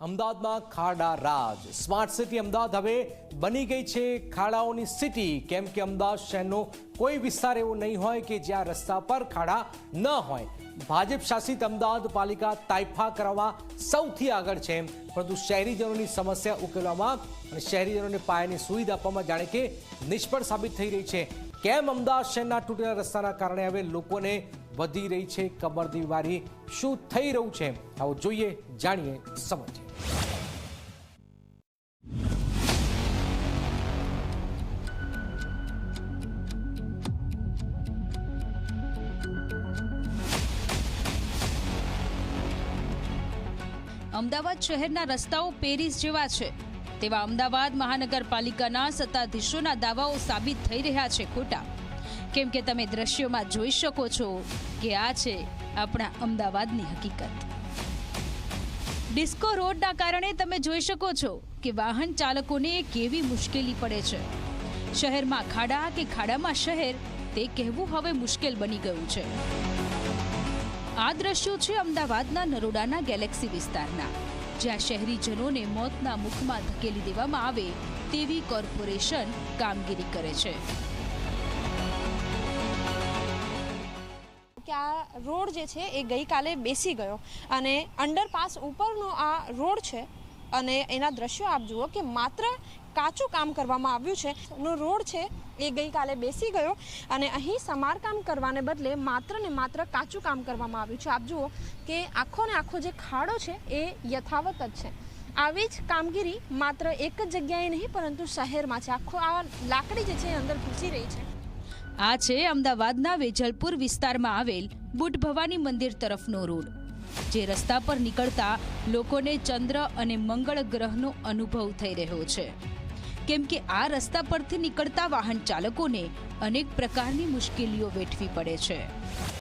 અમદાવાદમાં ખાડા રાજ. Smart city Ahmedabad હવે બની ગઈ છે ખાડાઓની સિટી કેમ કે અમદાવાદ શહેરનો કોઈ વિસ્તાર એવો નહીં હોય કે જ્યાં રસ્તા પર ખાડા ન હોય. ભાજપ શાસિત અમદાવાદ પાલિકા તાઇફા કરવા સૌથી આગળ છે પરંતુ શહેરીજનોની સમસ્યા ઉકેલવામાં અને શહેરીજનોને પાયાની સુવિધા આપવામાં જાણે કે નિષ્ફળ સાબિત થઈ રહી છે. કેમ અમદાવાદ શહેરના તૂટેલા રસ્તાના કારણે હવે લોકોને વધી રહી છે કમરદીવારી શું થઈ રહ્યું છે? આવો જોઈએ, જાણીએ સમજીએ. અમદાવાદ શહેરના રસ્તાઓ પેરિસ જેવા છે. તેવા અમદાવાદ મહાનગરપાલિકાના સત્તાધીશોના દાવાઓ સાબિત થઈ રહ્યા છે ખોટા. કેમ કે તમે દ્રશ્યોમાં જોઈ શકો છો કે આ છે આપણા અમદાવાદની હકીકત. ડિસ્કો રોડના કારણે તમે જોઈ શકો છો કે વાહન ચાલકોને કેવી મુશ્કેલી પડે છે. શહેરમાં ખાડા કે ખાડામાં શહેર, તે કહેવું હવે મુશ્કેલ બની ગયું છે. આ દ્રશ્યો છે અમદાવાદના નરોડાના ગેલેક્સી વિસ્તારના. જ્યાં શહેરીજનોને મોતના મુખમાં ધકેલી દેવામાં આવે તેવી કોર્પોરેશન કામગીરી કરે છે. કે આ રોડ જે છે એ ગઈકાલે બેસી ગયો અને અંડરપાસ ઉપરનો આ રોડ છે અને એના દ્રશ્યો આપ જુઓ કે માત્ર કાચું કામ કરવામાં આવ્યું છે. નો રોડ છે એ ગઈકાલે બેસી ગયો અને અહીં સમારકામ કરવાને બદલે માત્ર ને માત્ર કાચું કામ કરવામાં આવ્યું છે. આપ જુઓ કે આખો ને આખો જે ખાડો છે એ યથાવત જ છે. આવી જ કામગીરી માત્ર એક જ જગ્યાએ નહીં, પરંતુ શહેરમાં છે. આખો આ લાકડી જે છે એ અંદર ઘૂસી રહી છે. આ છે અમદાવાદના વેજલપુર વિસ્તારમાં આવેલ બુટ ભવાની મંદિર તરફનો રોડ, જે રસ્તા પર નીકળતા લોકોને ચંદ્ર અને મંગળ ગ્રહનો અનુભવ થઈ રહ્યો છે. કેમ કે આ રસ્તા પરથી નીકળતા વાહન ચાલકોને અનેક પ્રકારની મુશ્કેલીઓ વેઠવી પડે છે.